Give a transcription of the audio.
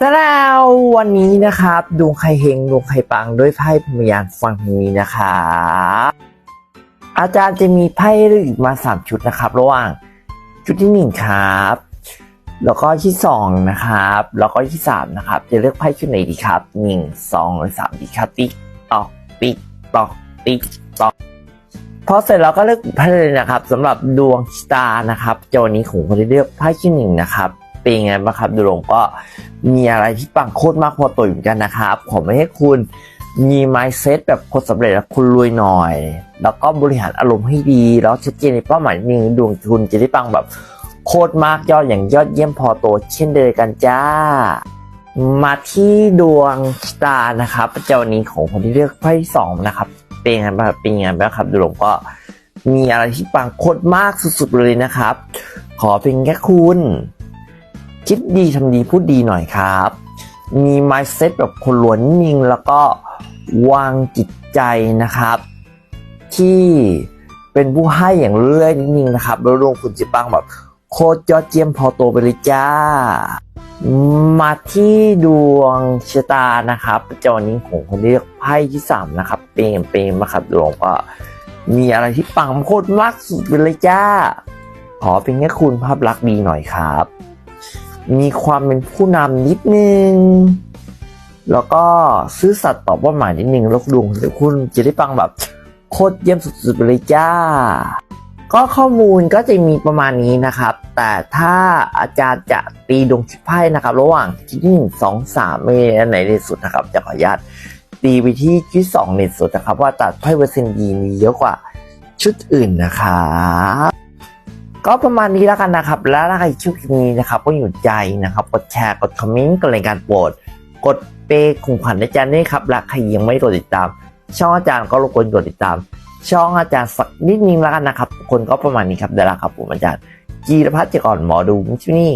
แล้ววันนี้นะครับดวงใครเฮงดวงใครปังด้วยไพ่พยานฟังทางนี้นะครับอาจารย์จะมีไพ่เลือกมาสามชุดนะครับ ระหว่างชุดที่หนึ่งครับ แล้วก็ที่สองนะครับ แล้วก็ที่สามนะครับ จะเลือกไพ่ชุดไหนดีครับหนึ่งสองหรือสามดีครับติ๊กตอกติ๊กตอกติ๊กตอกพอเสร็จเราก็เลือกไพ่เลยนะครับสำหรับดวงชะตานะครับจ้าวันนี้ของคนที่เลือกไพ่ที่หนึ่งนะครับ เป็นยังไงบ้างครับดวงก็มีอะไรที่ปังโคตรมากพอตัวอยู่เหมือนกันนะครับผมไม่ให้คุณมี mindset แบบคนสำเร็จแล้วคุณรวยหน่อย แล้วก็บริหารอารมณ์ให้ดี แล้วชัดเจนในเป้าหมายนิดนึงดวงคุณจะได้ปังแบบโคตรมากยอดอย่างยอดเยี่ยมพอตัวเช่นเดียวกันจ้า มาที่ดวงชะตานะครับเจ้าวันนี้ของคนที่เลือกไพ่สองนะครับเป็นไงบ้างเป็นไงบ้างครับดวงก็มีอะไรที่ปังโคตรมากสุดๆเลยนะครับ ขอเพียงแค่คุณ คิดดีทำดีพูดดีหน่อยครับ มี mindset แบบคนล้วนนิ่งแล้วก็วางจิตใจนะครับ ที่เป็นผู้ให้อย่างเรื่อยๆนิดนึงนะครับแล้วดวงคุณจะปังแบบโคตรยอดเยี่ยมพอโตไปเลยจ้า มาที่ดวงชะตานะครับเจ้าวันนี้ของคนที่เลือกไพ่ที่สามนะครับ เปรมเปรมนะครับดวงก็มีอะไรที่ปังโคตรมากสุดไปเลยจ้า ขอเพียงแค่คุณภาพลักษณ์ดีหน่อยครับ มีความเป็นผู้นำนิดนึง แล้วก็ซื่อสัตย์ต่อเป้าหมายนิดนึงแล้วดวงคุณจะได้ปังแบบโคตรเยี่ยมสุดๆไปเลยจ้า ก็ข้อมูลก็จะมีประมาณนี้นะครับ แต่ถ้าอาจารย์จะตีดวงชิไพ่นะครับ ระหว่างที่หนึ่งสองสามไม่ไหนในสุดนะครับ จะขออนุญาตตีไปที่ที่สองในสุดนะครับ ว่าตัดไพ่เปอร์เซ็นต์ดีมีเยอะกว่าชุดอื่นนะครับ ก็ประมาณนี้แล้วกันนะครับ แล้วถ้าใครชอบคลิปนี้นะครับ ก็อยู่ใจนะครับ กดแชร์ กดคอมเมนต์ กดรายการโปรด กดเปย์ของขวัญอาจารย์นี่ครับ และใครยังไม่กดติดตาม ช่องอาจารย์ก็รบกวนกดติดตาม ช่องอาจารย์สักนิดนึงแล้วกันนะครับ คนก็ประมาณนี้ครับเดี๋ยวละครับผมอาจารย์ กีรพัฒน์เจก่อนหมอดูมิชนี่